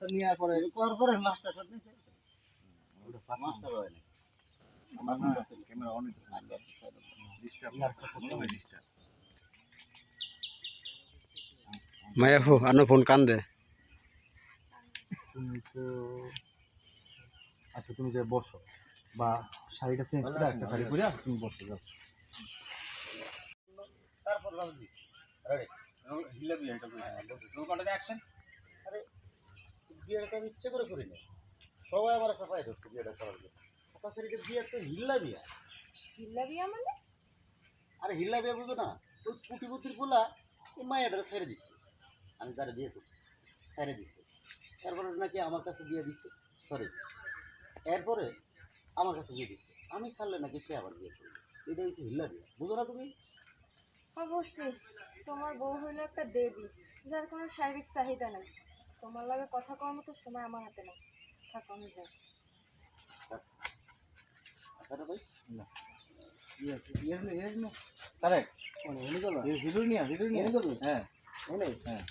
তো নেওয়ার পরে করার পরে মাস্টার সাথে নিছে মাস্টার হয় না ক্যামেরা অন মায়াফু আনো ফোন কান দে তুমি তো আচ্ছা তুমি যে বসো বা শাড়িটা চেঞ্জ করে একটা শাড়ি পরে তুমি বসো যাও। তারপর রাজি রেডি হিলা বিয়ে করে তুমি কোনটা অ্যাকশন আরে বিয়েটা আমি ইচ্ছে করে করি না সবাই আমার সাফাই ধরছে বিয়েটা করার জন্য। কথা সেটা বিয়ে তো হিল্লা বিয়া। হিল্লা বিয়া মানে? আরে হিল্লা বিয়া বুঝো না ওই কুটি কুটিরগুলা এই মায়ের ছেড়ে দিচ্ছে আমি যারা বিয়ে করছি ছেড়ে দিচ্ছে তারপরে নাকি আমার কাছে বিয়ে দিচ্ছে সরি। এরপরে আমার কাছে বিয়ে দিচ্ছে আমি ছাড়লে নাকি সে আবার বিয়ে করবে। এটা হচ্ছে হিল্লা বিয়া। বুঝো না তুমি? অবশ্যই। তোমার বউ হইল একটা দেবী যার কোনো শারীরিক চাহিদা নাই। তোমার লাগে কথা কওয়ার মতো সময় আমার হাতে নেই। থাকো আমি যাই। কথাটা ভাই। ইয়ে ইয়ে ইয়ে কারেক্ট মানে এনে গেল হিরো নিয়া হিরো নিয়া গেল হ্যাঁ। হ্যাঁ।